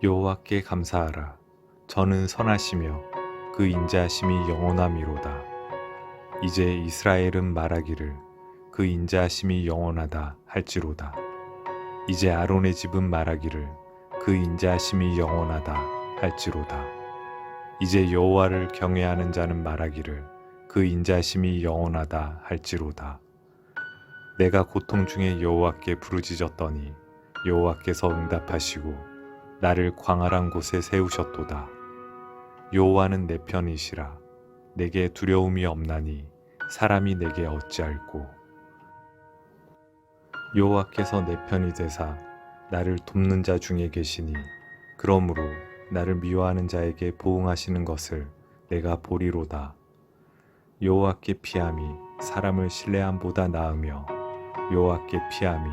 여호와께 감사하라. 저는 선하시며 그 인자하심이 영원함이로다. 이제 이스라엘은 말하기를 그 인자하심이 영원하다 할지로다. 이제 아론의 집은 말하기를 그 인자하심이 영원하다 할지로다. 이제 여호와를 경외하는 자는 말하기를 그 인자하심이 영원하다 할지로다. 내가 고통 중에 여호와께 부르짖었더니 여호와께서 응답하시고 나를 광활한 곳에 세우셨도다. 여호와는 내 편이시라. 내게 두려움이 없나니 사람이 내게 어찌할꼬. 여호와께서 내 편이 되사 나를 돕는 자 중에 계시니 그러므로 나를 미워하는 자에게 보응하시는 것을 내가 보리로다. 여호와께 피함이 사람을 신뢰함보다 나으며 여호와께 피함이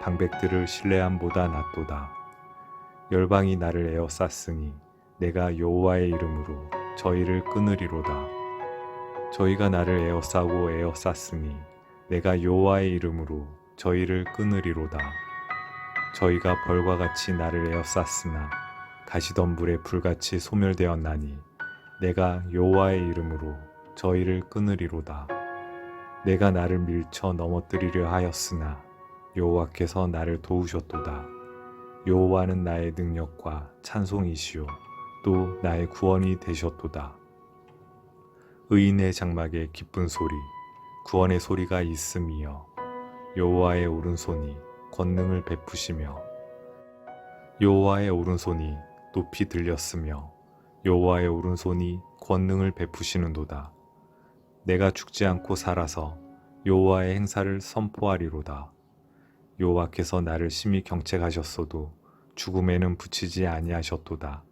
방백들을 신뢰함보다 낫도다. 열방이 나를 에워쌌으니 내가 여호와의 이름으로 저희를 끊으리로다. 저희가 나를 에워싸고 에워쌌으니 내가 여호와의 이름으로 저희를 끊으리로다. 저희가 벌과 같이 나를 에워쌌으나 가시던 물에 불같이 소멸되었나니 내가 여호와의 이름으로 저희를 끊으리로다. 내가 나를 밀쳐 넘어뜨리려 하였으나 여호와께서 나를 도우셨도다. 여호와는 나의 능력과 찬송이시요 또 나의 구원이 되셨도다. 의인의 장막에 기쁜 소리, 구원의 소리가 있음이여 여호와의 오른손이 권능을 베푸시며 여호와의 오른손이 높이 들렸으며 여호와의 오른손이 권능을 베푸시는도다. 내가 죽지 않고 살아서 여호와의 행사를 선포하리로다. 여호와께서 나를 심히 경책하셨어도 죽음에는 붙이지 아니하셨도다.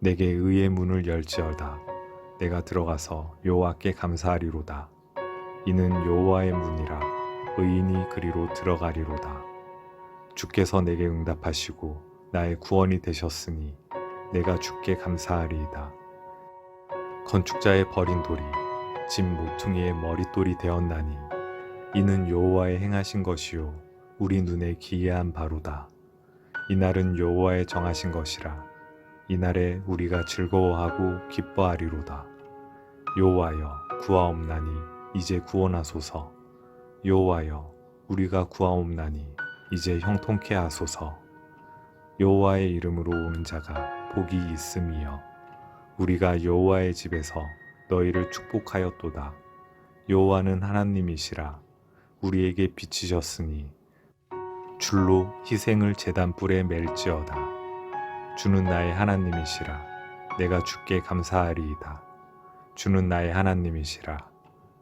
내게 의의 문을 열지어다. 내가 들어가서 여호와께 감사하리로다. 이는 여호와의 문이라 의인이 그리로 들어가리로다. 주께서 내게 응답하시고 나의 구원이 되셨으니 내가 주께 감사하리이다. 건축자의 버린 돌이 집 모퉁이의 머릿돌이 되었나니 이는 여호와의 행하신 것이요 우리 눈에 기이한 바로다. 이날은 여호와의 정하신 것이라 이날에 우리가 즐거워하고 기뻐하리로다. 여호와여 구하옵나니 이제 구원하소서. 여호와여 우리가 구하옵나니 이제 형통케 하소서. 여호와의 이름으로 오는 자가 복이 있음이여. 우리가 여호와의 집에서 너희를 축복하였도다. 여호와는 하나님이시라. 우리에게 비치셨으니 줄로 희생을 제단 뿔에 맬지어다. 주는 나의 하나님이시라. 내가 주께 감사하리이다. 주는 나의 하나님이시라.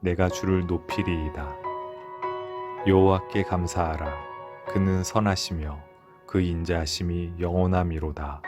내가 주를 높이리이다. 여호와께 감사하라. 그는 선하시며 그 인자하심이 영원함이로다.